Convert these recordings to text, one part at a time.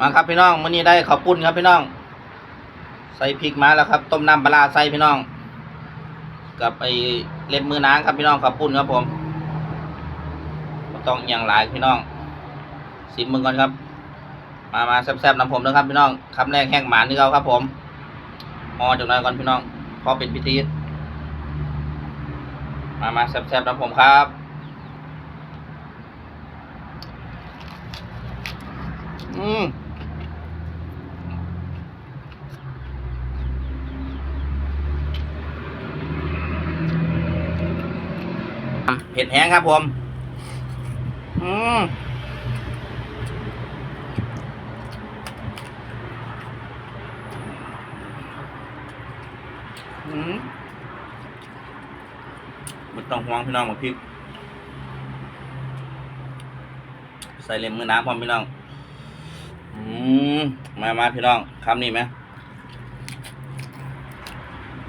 มาครับพี่น้องมื้อนี้ได้ข้าวปุ้นครับพี่น้อง ใส่พริกมาแล้วครับ ต้มน้ำปลาใส่พี่น้อง กับไอเล็บมือนางครับพี่น้องข้าวปุ้นครับผมต้องอย่างหลายพี่น้องสิมมึงก่อนครับ มามาแซ่บๆน้ำผมนะครับพี่น้องคำแรกแห้งหมานนี่เขาครับ ผมห่อจากนั้นก่อนพี่น้องพอเป็นพิธีมามาแซ่บๆน้ำผมครับอืม เผ็ดแห้งครับผมอืมมไม่ต้องห่วงพี่น้องมาพริก ใส่เล็มมือน้ำพร้อมพี่น้อง อืมมามาพี่น้องคำนี้ไหม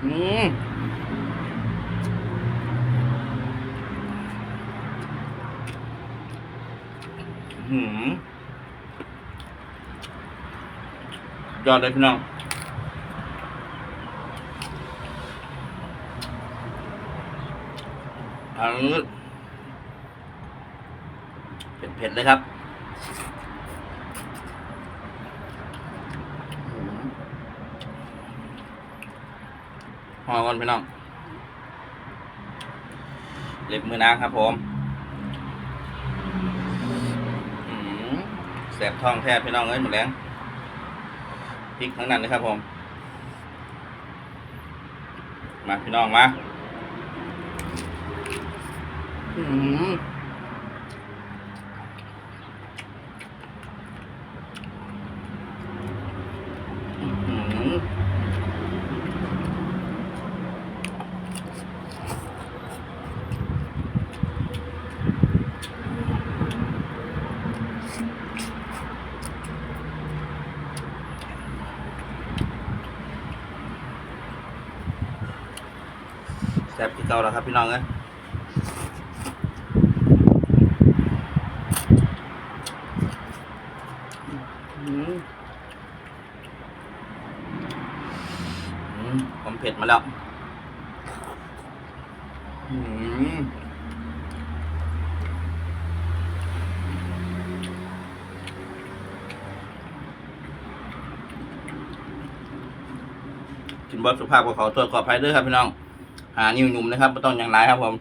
อืม หืมยอดเลยพี่น้องอันนี้เผ็ดๆเลยครับห่อก่อนพี่น้องเล็บมือนางครับผมอืมแสบท้องแทบพี่น้องเอ้ยหมดแรงพริกทั้งนั้นนะครับผม มาพี่น้องมาอืมอื้อหือ แซ่บที่เก่าแล้วครับพี่น้องเอ้ยอืมอืมความเผ็ดมาแล้วอืมกินบอสสุภาพกับเขาตัวจขออภัยด้วยครับพี่น้อง หานิ้วหนุ่มนะครับไม่ต้องอย่างไรครับผม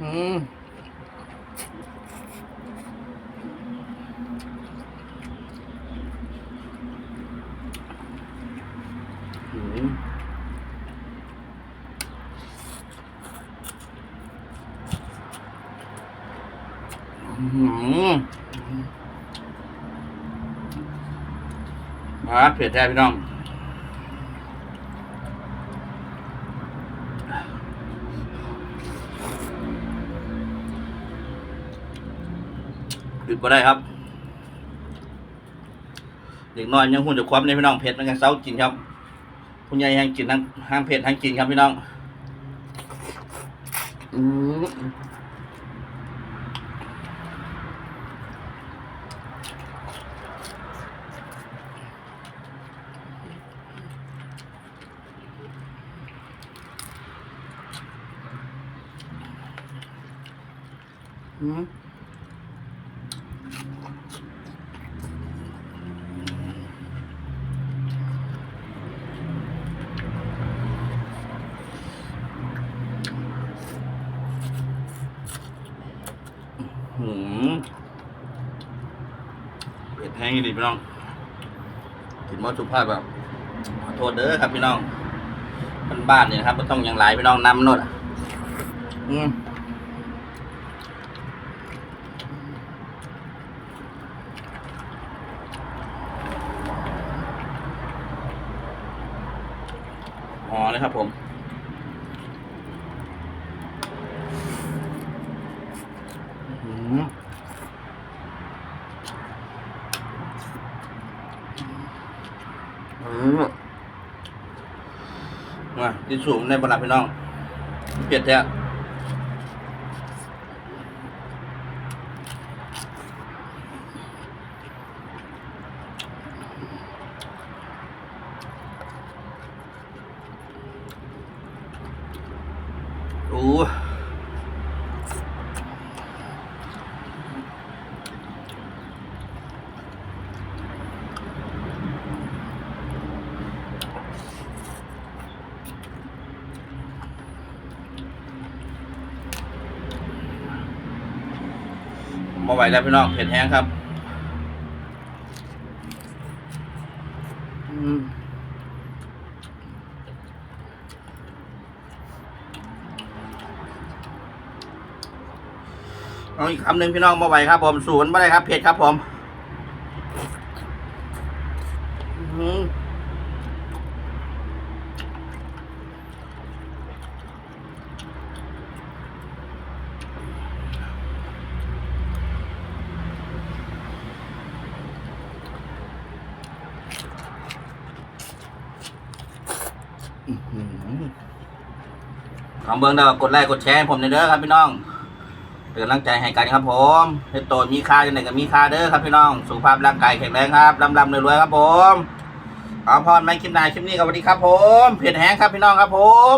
อืมอืมอืมมาเผ็ดแท้พี่น้อง หยุดก็ได้ครับ เด็กน้อยยังหุ่นจะความในพี่น้องเผ็ดมันกันเซากินครับคุณยายยังกินทั้งห้างเผ็ดทั้งกินครับพี่น้องอืมอืม หืมเผ็ดแห้งดีพี่น้อง กินมอสุภาพแบบขอโทษเด้อครับพี่น้องบ้านบ้านๆนี่นะครับไม่ต้องอย่างไรพี่น้องน้ำโนดอืมอ๋อเลยครับผม อืมอื มาที่สูงในบรรดาพี่น้องเผ็ดแท้ อู้ มาไหวแล้วพี่น้องเผ็ดแห้งครับอืมเอาอีกคำหนึ่งพี่น้องมาไหวครับ ผมศูนย์ไม่ได้ครับเผ็ดครับผม อืม ของเบิ้งเด้อกดไลค์กดแชร์ให้ผมในเด้อครับพี่น้องเป็นกำลังใจให้กันครับผมให้โตมีค่าจังไหนก็มีค่าเด้อครับพี่น้อง สุขภาพร่างกายแข็งแรงครับลำลำรวยๆครับผมเอาพรไม่คลิปหน้าคลิปนี้ก็สวัสดีครับผมเพียรแห้งครับพี่น้องครับผม